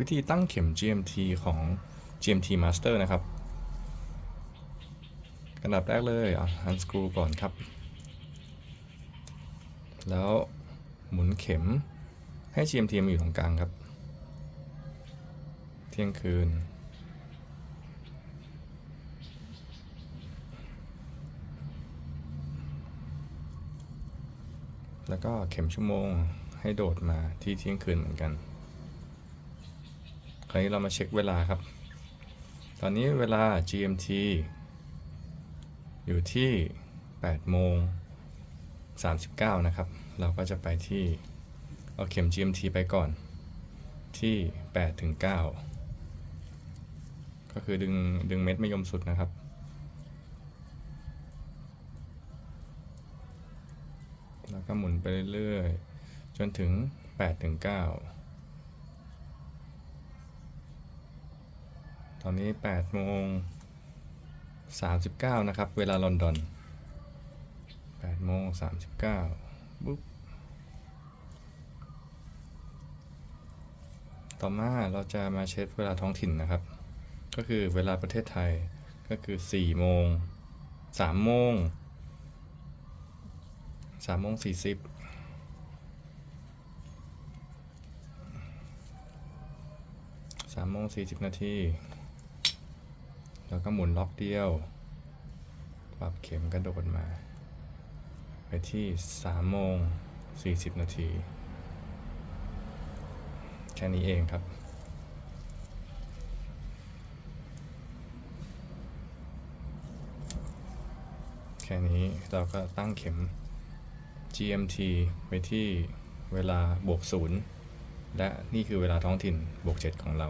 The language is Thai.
วิธีตั้งเข็ม GMT ของ GMT Master นะครับอันดับแรกเลยอะ unscrew ก่อนครับ แล้วหมุนเข็มให้ GMT มาอยู่ตรงกลางครับ เที่ยงคืน แล้วก็เข็มชั่วโมงให้โดดมาที่เที่ยงคืนเหมือนกัน คราวนี้เรามาเช็คเวลาครับ ตอนนี้เวลา GMT อยู่ที่8โมง39 นะครับ เราก็จะไปที่ เอาเข็ม GMT ไปก่อน ที่8ถึง9ก็คือดึง ดึงเม็ดไม่ยมสุดนะครับแล้วก็หมุนไปเรื่อยๆ จนถึง8ถึง9 ตอนนี้8โมง39 นะครับ เวลาลอนดอน8โมง39บุ๊บต่อมาเราจะมาเช็คเวลาท้องถิ่นนะครับ ก็คือเวลาประเทศไทยก็คือ4โมง3โมง3โมง40 3โมง40นาที แล้วก็หมุนล็อกเดียว ปรับเข็มกระโดดมา ไปที่3โมง40 นาที แค่นี้เองครับแค่นี้เราก็ตั้งเข็ม GMT ไปที่เวลาบวกศูนย์และนี่คือเวลาท้องถิ่นบวก 7 ของเรา